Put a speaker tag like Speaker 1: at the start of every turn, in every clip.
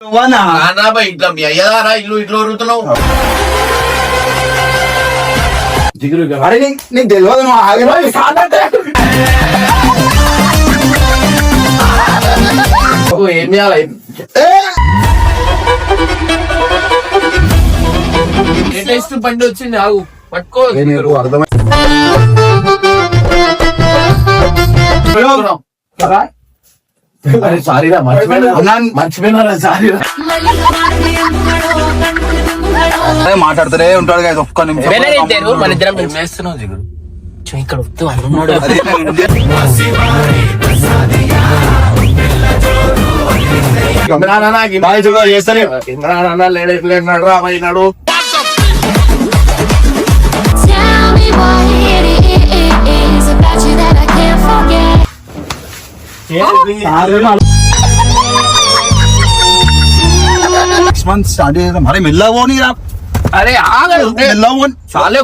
Speaker 1: నువ్వనా
Speaker 2: నానా ఇట్లా అయ్యదారా ఇల్లు ఇట్లా ఉరుకుతున్నావు
Speaker 1: అరే నీకు తెలియదు నువ్వు ఆగరా
Speaker 2: ఓ, ఏం చేయాలి? లేటెస్ట్ బండి వచ్చింది? ఆగు. పట్టుకో.
Speaker 1: అర్థమై
Speaker 2: సారీరా సారీరా
Speaker 1: మాట్లాడుతూనే ఉంటాడు కదా ఒక్క నిమిషం.
Speaker 3: మన ఇద్దరం ఇక్కడ
Speaker 2: ఇంద్రానా నాకు
Speaker 1: బాయ్ చూడ చేస్తానే
Speaker 2: ఇంద్రానా లేడేట్లేనాడు రామైనాడు
Speaker 1: મારે મિલાવો નહીં આપ
Speaker 2: అరే చాలే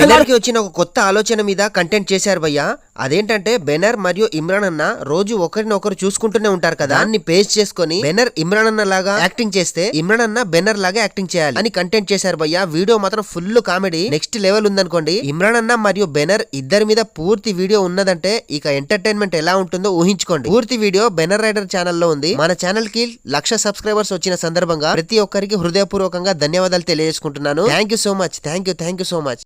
Speaker 4: బెనర్కి వచ్చిన ఒక కొత్త ఆలోచన మీద కంటెంట్ చేశారు భయ్య. అదేంటంటే బెనర్ మరియు ఇమ్రాన్ అన్న రోజు ఒకరినొకరు చూసుకుంటూనే ఉంటారు కదా. దాన్ని పేస్ట్ చేసుకొని బెనర్ ఇమ్రాన్ అన్న లాగా యాక్టింగ్ చేస్తే ఇమ్రాన్ అన్న బెనర్ లాగా యాక్టింగ్ చేయాలి అని కంటెంట్ చేశారు భయ్య. వీడియో మాత్రం ఫుల్ కామెడీ నెక్స్ట్ లెవెల్ ఉందనుకోండి. ఇమ్రాన్ అన్న మరియు బెనర్ ఇద్దరి మీద పూర్తి వీడియో ఉన్నదంటే ఇక ఎంటర్టైన్మెంట్ ఎలా ఉంటుందో ఊహించుకోండి. పూర్తి వీడియో బెనర్ రైడర్ ఛానల్లో ఉంది. మన ఛానల్కి లక్ష సబ్స్క్రైబర్స్ వచ్చిన సందర్భంగా ప్రతి ఒక్కరికి హృదయపూర్వకంగా ధన్యవాదాలు తెలియజేసుకుంటున్నాను. Thank you so much thank you thank you so much